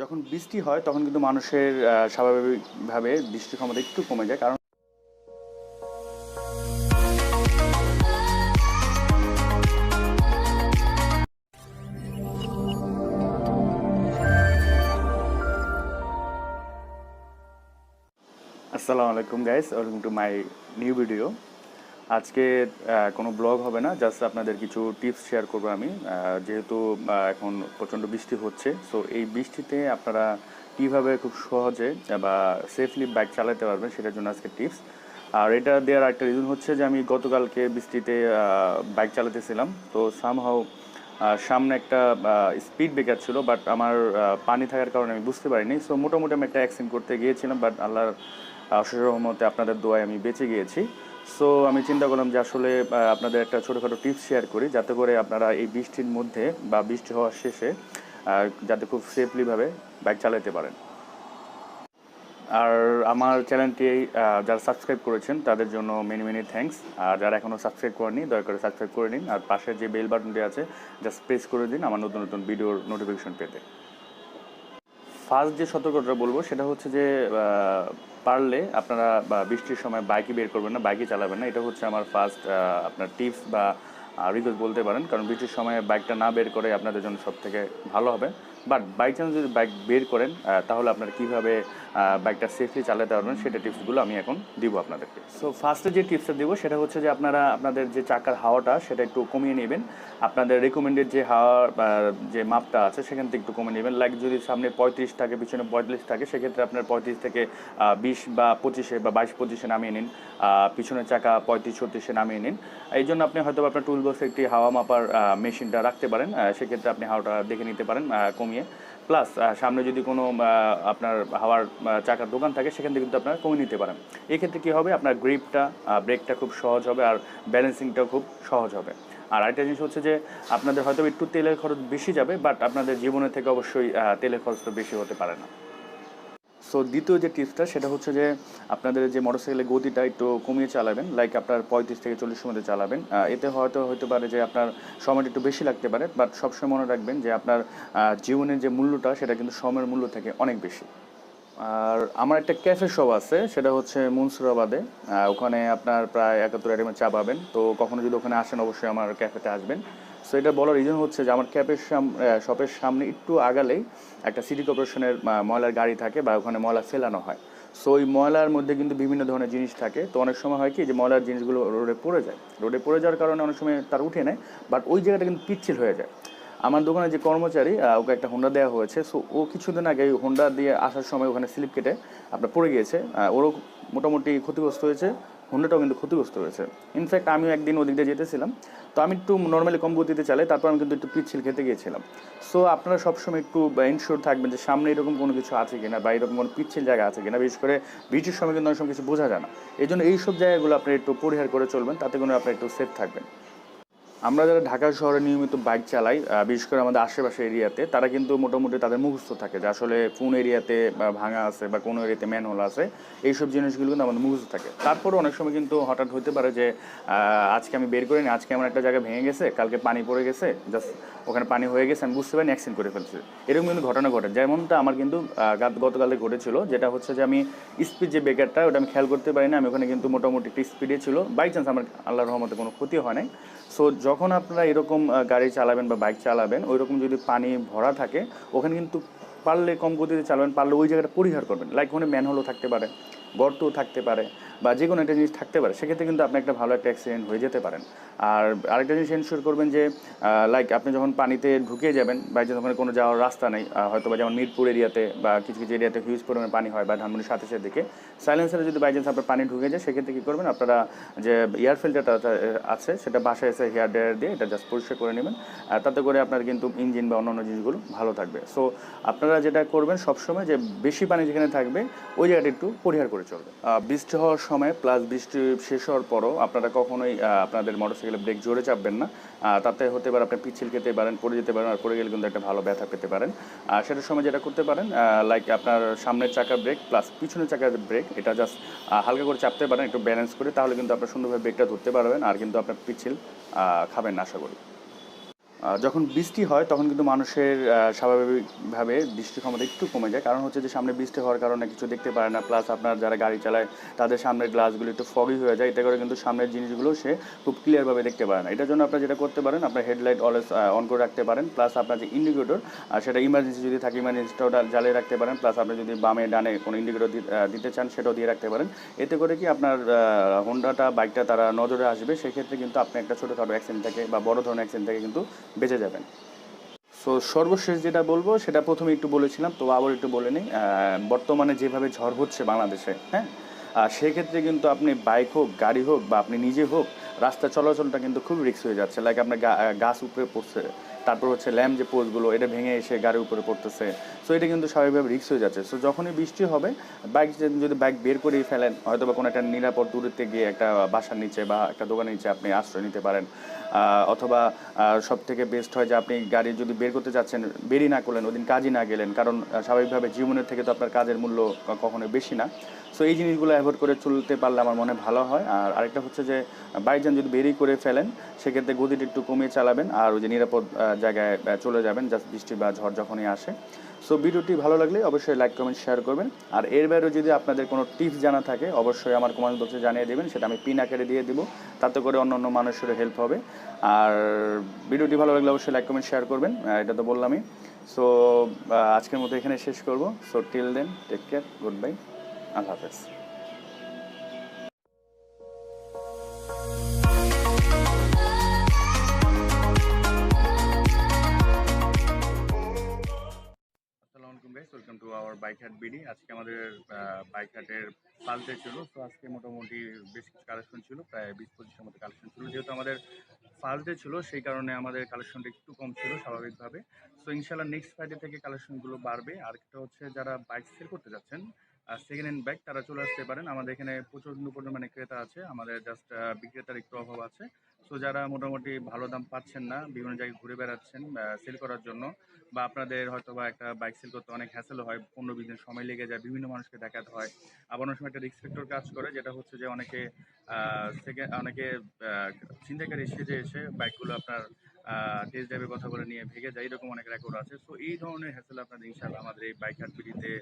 যখন বৃষ্টি হয়, তখন কিন্তু মানুষের স্বাভাবিকভাবে দৃষ্টি ক্ষমতা একটু কমে যায়। কারণ আসসালামু আলাইকুম guys welcome to my new video আজকে কোনো ব্লগ হবে না জাস্ট আপনাদের কিছু টিপস শেয়ার করব আমি। যেহেতু এখন প্রচণ্ড বৃষ্টি হচ্ছে সো এই বৃষ্টিতে আপনারা কীভাবে খুব সহজে, বা সেফলি বাইক চালাতে পারবেন, সেটার জন্য আজকে টিপস আর এটা দেওয়ার একটা রিজন হচ্ছে যে, আমি গতকালকে বৃষ্টিতে বাইক চালাতেছিলাম, তো সামহাও সামনে একটা স্পিড ব্রেকার ছিল বাট আমার পানি থাকার কারণে আমি বুঝতে পারিনি। সো মোটামুটি আমি একটা অ্যাক্সিডেন্ট করতে গিয়েছিলাম বাট আল্লাহর অশেষ রহমতে আপনাদের দোয়ায় আমি বেঁচে গিয়েছি। সো আমি চিন্তা করলাম যে আসলে আপনাদের একটা ছোটোখাটো টিপস শেয়ার করি, যাতে করে আপনারা এই বৃষ্টির মধ্যে বা বৃষ্টি হওয়ার শেষে যাতে খুব সেফলিভাবে বাইক চালাতে পারেন। আর আমার চ্যানেলটি যারা সাবস্ক্রাইব করেছেন, তাদের জন্য মেনি মেনি থ্যাঙ্কস আর যারা এখনও সাবস্ক্রাইব করেনি দয়া করে সাবস্ক্রাইব করে নিন। আর পাশের যে বেল বাটনটি আছে জাস্ট প্রেস করে দিন আমার নতুন নতুন ভিডিওর নোটিফিকেশন পেতে। ফার্স্ট যে সতর্কতা বলব, সেটা হচ্ছে যে পারলে আপনারা বৃষ্টির সময় বাইকই বের করবেন না বাইকই চালাবেন না। এটা হচ্ছে আমার ফার্স্ট আপনার টিপস বা রিকোয়েস্ট বলতে পারেন। কারণ বৃষ্টির সময় বাইকটা না বের করে আপনাদের জন্য সব থেকে ভালো হবে। বাট বাই চান্স যদি বাইক বের করেন তাহলে আপনারা কীভাবে বাইকটা সেফলি চালাতে পারবেন সেটা টিপসগুলো আমি এখন দিব আপনাদেরকে। সো ফার্স্টে যে টিপসটা দিব, সেটা হচ্ছে যে আপনারা, আপনাদের যে চাকার হাওয়াটা, সেটা একটু কমিয়ে নেবেন। আপনাদের রেকমেন্ডেড যে হাওয়ার যে মাপটা আছে, সেখান থেকে একটু কমিয়ে নেবেন। লাইক যদি সামনে পঁয়ত্রিশ থাকে, পিছনে পঁয়তাল্লিশ থাকে, সেক্ষেত্রে আপনার পঁয়ত্রিশ থেকে বিশ বা পঁচিশে বা বাইশ পঁচিশে নামিয়ে নিন। পিছনের চাকা পঁয়ত্রিশ, ছত্রিশে নামিয়ে নিন। এই জন্য আপনি হয়তো আপনার টুল বক্সে একটি হাওয়া মাপার মেশিনটা রাখতে পারেন। সেক্ষেত্রে আপনি হাওয়াটা দেখে নিতে পারেন কমিয়ে। প্লাস সামনে যদি কোনো আপনার হাওয়ার চাকার দোকান থাকে, সেখান থেকে কিন্তু আপনারা কমিয়ে নিতে পারেন। এক্ষেত্রে কী হবে? আপনার গ্রিপটা ব্রেকটা খুব সহজ হবে আর ব্যালেন্সিংটাও খুব সহজ হবে। আর আরেকটা জিনিস হচ্ছে যে, আপনাদের হয়তো একটু তেলের খরচ বেশি যাবে বাট আপনাদের জীবনের থেকে অবশ্যই তেলের খরচটা বেশি হতে পারে না। সো দ্বিতীয় যে টিপসটা সেটা হচ্ছে যে আপনাদের যে মোটরসাইকেলের গতিটা একটু কমিয়ে চালাবেন লাইক আপনার পঁয়ত্রিশ থেকে চল্লিশের মধ্যে চালাবেন। এতে হয়তো হতে পারে যে আপনার সময়টা একটু বেশি লাগতে পারে বাট সবসময় মনে রাখবেন যে আপনার জীবনের যে মূল্যটা, সেটা কিন্তু সময়ের মূল্য থেকে অনেক বেশি। আর আমার একটা ক্যাফে শপ আছে, সেটা হচ্ছে মুন্সুরাবাদে। ওখানে আপনার প্রায় একাত্তর আইটেমের চা পাবেন। তো কখনো যদি ওখানে আসেন, অবশ্যই আমার ক্যাফেতে আসবেন। সো এটা বলার রিজন হচ্ছে যে আমার ক্যাপের শপের সামনে একটু আগালেই একটা সিটি কর্পোরেশনের ময়লার গাড়ি থাকে বা ওখানে ময়লা ফেলানো হয়। সো ওই ময়লার মধ্যে কিন্তু বিভিন্ন ধরনের জিনিস থাকে। তো অনেক সময় হয় কি যে ময়লার জিনিসগুলো রোডে পড়ে যায়। রোডে পড়ে যাওয়ার কারণে অনেক সময় তার উঠে নেয় বাট ওই জায়গাটা কিন্তু পিচ্ছিল হয়ে যায়। আমার দোকানে যে কর্মচারী ওকে একটা হোন্ডা দেওয়া হয়েছে সো ও কিছুদিন আগে ওই হোন্ডা দিয়ে আসার সময় ওখানে স্লিপ কেটে আপনার পড়ে গিয়েছে। ওরও মোটামুটি ক্ষতিগ্রস্ত হয়েছে। হোন্ডাটাও কিন্তু ক্ষতিগ্রস্ত হয়েছে। ইনফ্যাক্ট আমিও একদিন ওদিক দিয়ে যেতেছিলাম, তো আমি একটু নর্মালি কম গতিতে চালাই, তারপর আমি কিন্তু একটু পিচ্ছিল খেতে গিয়েছিলাম। সো আপনারা সবসময় একটু ইনশিওর থাকবেন যে সামনে এরকম কোনো কিছু আছে কিনা বা এরকম কোনো পিচ্ছিল জায়গা আছে কিনা, বিশেষ করে বৃষ্টির সময় কিন্তু অনেক সময় কিছু বোঝা যায় না। এই জন্য এইসব জায়গাগুলো আপনি একটু পরিহার করে চলবেন, তাতে কোনো আপনি একটু সেফ থাকবেন। আমরা যারা ঢাকা শহরে নিয়মিত বাইক চালাই বিশেষ করে আমাদের আশেপাশে এরিয়াতে, তারা কিন্তু মোটামুটি তাদের মুখস্থ থাকে যে আসলে কোন এরিয়াতে ভাঙা আছে বা কোন এরিয়াতে ম্যানহোল আছে, এইসব জিনিসগুলো কিন্তু আমাদের মুখস্থ থাকে। তারপরও অনেক সময় কিন্তু হঠাৎ হতে পারে যে আজকে আমি বের করিনি, আজকে আমার একটা জায়গায় ভেঙে গেছে, কালকে পানি পড়ে গেছে জাস্ট ওখানে পানি হয়ে গেছে, আমি বুঝতে পারিনি অ্যাক্সিডেন্ট করে ফেলছি। এরকম কিন্তু ঘটনা ঘটে। যেমনটা আমার কিন্তু গতকালে ঘটেছিল, যেটা হচ্ছে যে আমি স্পিড যে ব্রেকারটা ওটা আমি খেয়াল করতে পারি না আমি ওখানে কিন্তু মোটামুটি একটু স্পিডে ছিল। বাই চান্স আমার আল্লাহ রহমতে কোনো ক্ষতি হয় নাই। সো যখন আপনারা এরকম গাড়ি চালাবেন বা বাইক চালাবেন ওই রকম যদি পানি ভরা থাকে, ওখানে কিন্তু পারলে কম গতিতে চালাবেন, পারলে ওই জায়গাটা পরিহার করবেন। লাইক ওখানে ম্যানহোলও থাকতে পারে, গর্তও থাকতে পারে। বা যে কোনো একটা জিনিস থাকতে পারে, সেক্ষেত্রে কিন্তু আপনি একটা ভালো একটা অ্যাক্সিডেন্ট হয়ে যেতে পারেন। আর আরেকটা জিনিস এনশিওর করবেন যে লাইক আপনি যখন পানিতে ঢুকে যাবেন বা যে ওখানে কোনো যাওয়ার রাস্তা নেই হয়তো বা যেমন মিরপুর এরিয়াতে বা কিছু কিছু এরিয়াতে হিউজ পরিমাণে পানি হয় বা ধানমন্ডির সাথে সাথে দিকে সাইলেন্সারে যদি বাই চান্স আপনার পানি ঢুকে যায়, সেক্ষেত্রে কী করবেন, আপনারা যে এয়ার ফিল্টারটা আছে সেটা বাসায় এসে হেয়ার ড্রায়ার দিয়ে এটা জাস্ট পরিষ্কার করে নেবেন। আর তাতে করে আপনার কিন্তু ইঞ্জিন বা অন্যান্য জিনিসগুলো ভালো থাকবে। সো আপনারা যেটা করবেন সবসময় যে বেশি পানি যেখানে থাকবে, ওই জায়গাটা একটু পরিহার করে চলবে বৃষ্টি হওয়ার সময় প্লাস বৃষ্টি শেষ হওয়ার পরও আপনারা কখনোই আপনাদের মোটরসাইকেলে ব্রেক জোরে চাপবেন না। তাতে হতে পারে আপনি পিচ্ছিল খেতে পারেন, পড়ে যেতে পারেন আর পড়ে গেলে কিন্তু একটা ভালো ব্যথা পেতে পারেন। আর সেটার সময় যেটা করতে পারেন লাইক আপনার সামনের চাকার ব্রেক প্লাস পিছনের চাকার ব্রেক এটা জাস্ট হালকা করে চাপতে পারেন, একটু ব্যালেন্স করে, তাহলে কিন্তু আপনার সুন্দরভাবে ব্রেকটা ধরতে পারবেন আর কিন্তু আপনার পিচ্ছিল খাবেন না, আশা করি। যখন বৃষ্টি হয়, তখন কিন্তু মানুষের স্বাভাবিকভাবে দৃষ্টি ক্ষমতা একটু কমে যায়। কারণ হচ্ছে যে, সামনে বৃষ্টি হওয়ার কারণে কিছু দেখতে পারে না প্লাস আপনার যারা গাড়ি চালায়, তাদের সামনের গ্লাসগুলো একটু ফগি হয়ে যায়। এতে করে কিন্তু সামনের জিনিসগুলো সে খুব ক্লিয়ারভাবে দেখতে পারে না। এটার জন্য আপনার যেটা করতে পারেন, আপনার হেডলাইট অলওয়েজ অন করে রাখতে পারেন। প্লাস আপনার যে ইন্ডিকেটর সেটা ইমার্জেন্সি যদি থাকে ইমার্জেন্সিটা ওটা জ্বালিয়ে রাখতে পারেন। প্লাস আপনি যদি বামে, ডানে কোনো ইন্ডিকেটর দিতে চান, সেটাও দিয়ে রাখতে পারেন। এতে করে কি আপনার হোন্ডাটা বাইকটা তারা নজরে আসবে। সেক্ষেত্রে কিন্তু আপনি একটা ছোটোখাটো অ্যাক্সিডেন্ট থেকে বা বড় ধরনের অ্যাক্সিডেন্ট থেকে কিন্তু বেঁচে যাবেন। সো সর্বশেষ যেটা বলব, সেটা প্রথমে একটু বলেছিলাম, তো আবার একটু বলে নিই। বর্তমানে যেভাবে ঝড় হচ্ছে বাংলাদেশে হ্যাঁ? আর সেক্ষেত্রে কিন্তু আপনি বাইক হোক, গাড়ি হোক, বা আপনি নিজে হোক, রাস্তা চলাচলটা কিন্তু খুব রিক্স হয়ে যাচ্ছে। লাইক আপনার গাছ উপরে পড়ছে, তারপর হচ্ছে ল্যাম্প যে পোস্টগুলো, এটা ভেঙে এসে গাড়ির উপরে পড়তেছে। সো এটা কিন্তু স্বাভাবিকভাবে রিস্ক হয়ে যাচ্ছে। সো যখনই বৃষ্টি হবে বাইক যদি বাইক বের করেই ফেলেন হয়তো বা কোনো একটা নিরাপদ দূরত্বে গিয়ে একটা বাসার নিচে বা একটা দোকানের নিচে আপনি আশ্রয় নিতে পারেন। অথবা সব থেকে বেস্ট হয় যে আপনি গাড়ি যদি বের করতে যাচ্ছেন বেরি না করলেন, ওদিন কাজই না গেলেন, কারণ স্বাভাবিকভাবে জীবনের থেকে তো আপনার কাজের মূল্য ক- কখনো বেশি না। সো এই জিনিসগুলো অ্যাভয়েড করে চলতে পারলে আমার মনে ভালো হয়। আর আরেকটা হচ্ছে যে বাইকযান যদি বেরি করে ফেলেন, সেক্ষেত্রে গতিটা একটু কমিয়ে চালাবেন, আর ওই যে নিরাপদ জায়গায় চলে যাবেন জাস্ট বৃষ্টি বা ঝড় যখনই আসে। সো ভিডিওটি ভালো লাগলে অবশ্যই লাইক কমেন্ট শেয়ার করবেন। আর এর বাইরেও যদি আপনাদের কোনো টিপস জানা থাকে, অবশ্যই আমার কমেন্ট বক্সে জানিয়ে দেবেন। সেটা আমি পিন আকারে দিয়ে দেবো, তাতে করে অন্য অন্য মানুষেরও হেল্প হবে। আর ভিডিওটি ভালো লাগলে অবশ্যই লাইক কমেন্ট শেয়ার করবেন। এটা তো বললামই। সো আজকের মতো এখানে শেষ করব। So till then take care good bye আল্লাহ হাফেজ। Welcome to our bike Haat BD আজকে আমাদের বাইক হাটের ফার্স্ট ডে ছিল। তো আজকে মোটামুটি বেশ কিছু কালেকশন ছিল, প্রায় বিশ পঁচিশের মতো কালেকশন ছিল। যেহেতু আমাদের ফার্স্ট ডে ছিল, সেই কারণে আমাদের কালেকশনটা একটু কম ছিল স্বাভাবিকভাবে। তো ইনশাল্লাহ নেক্সট ফ্রাইডে থেকে কালেকশনগুলো বাড়বে। আর একটা হচ্ছে যারা বাইক সেল করতে যাচ্ছেন সেকেন্ড হ্যান্ড বাইক তারা চলে আসতে পারেন। আমাদের এখানে প্রচণ্ড পরিমাণে ক্রেতা আছে। আমাদের জাস্ট বিক্রেতার একটু অভাব আছে। সো যারা মোটামুটি ভালো দাম পাচ্ছেন না, বিভিন্ন জায়গায় ঘুরে বেড়াচ্ছেন সেল করার জন্য বা আপনাদের হয়তো বা একটা বাইক সেল করতে অনেক হ্যাসেল হয় পনেরো বিশ দিন সময় লেগে যায়, বিভিন্ন মানুষকে দেখাতে হয়। আবার অনেক সময় একটা ফ্যাক্টর কাজ করে, যেটা হচ্ছে যে অনেকে থেকে- অনেকে চিন্তাকারী সেজে এসে বাইকগুলো আপনার টেস্ট ড্রাইভের কথা বলে নিয়ে ভেঙে যায়, এরকম অনেক রেকর্ড আছে। সো এই ধরনের হ্যাসেল আপনাদের ইনশাল্লাহ আমাদের এই বাইক হাটবিটিতে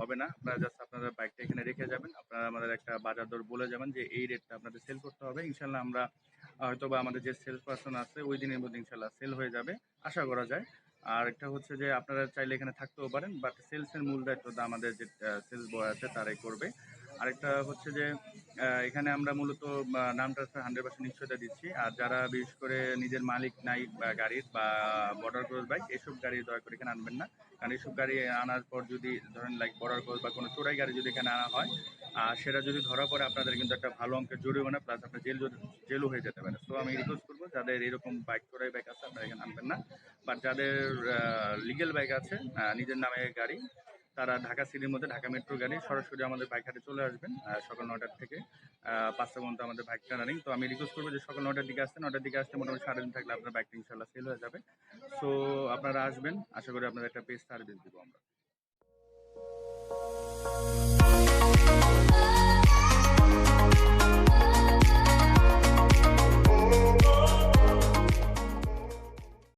হবে না। আপনারা জাস্ট আপনাদের বাইকটা এখানে রেখে যাবেন। আপনারা আমাদের একটা বাজার দর বলে যাবেন যে এই রেটটা আপনাদের সেল করতে হবে। ইনশাল্লাহ আমরা হয়তো বা আমাদের যে সেলস পার্সন আছে ওই দিনের মধ্যে ইনশাল্লাহ সেল হয়ে যাবে আশা করা যায়। আর একটা হচ্ছে যে আপনারা চাইলে এখানে থাকতেও পারেন বাট সেলসের মূল দায়িত্বটা আমাদের যে সেলস বয় আছে তারাই করবে। আরেকটা হচ্ছে যে এখানে আমরা মূলত আহ, নাম ট্রান্সফার হান্ড্রেড পার্সেন্ট নিশ্চয়তা দিচ্ছি। আর যারা বিশেষ করে নিজের মালিক নাই গাড়ির বা বর্ডার ক্রস বাইক এসব গাড়ি দয়া করে এখানে আনবেন না। কারণ এসব গাড়ি আনার পর যদি ধরেন লাইক বর্ডার ক্রস বা কোনো চোরাই গাড়ি যদি এখানে আনা হয় আর সেটা যদি ধরা পড়ে, আপনাদের কিন্তু একটা ভালো অঙ্কের জরিমানা প্লাস আপনার জেল জেলও হয়ে যেতে পারে। তো আমি রিকোয়েস্ট করব, যাদের এরকম বাইক চোরাই বাইক আছে, আপনারা এখানে আনবেন না। বাট যাদের লিগেল বাইক আছে নিজের নামে গাড়ি, তারা ঢাকা সিটির মধ্যে, ঢাকা মেট্রো গাড়ি, সরাসরি আমাদের বাইক হাটে চলে আসবেন সকাল নটার থেকে পাঁচটা পর্যন্ত আমাদের বাইক রানিং তো আমি রিকোয়েস্ট করব যে সকাল নটার দিকে আসতে নটার দিকে আসতে মোটামুটি সাড়ে দিন থাকলে আপনার বাইকটা ইনশাল্লাহ সেল হয়ে যাবে। সো আপনারা আসবেন, আশা করি আপনাদের একটা পেজ সার্ভিস দিব আমরা।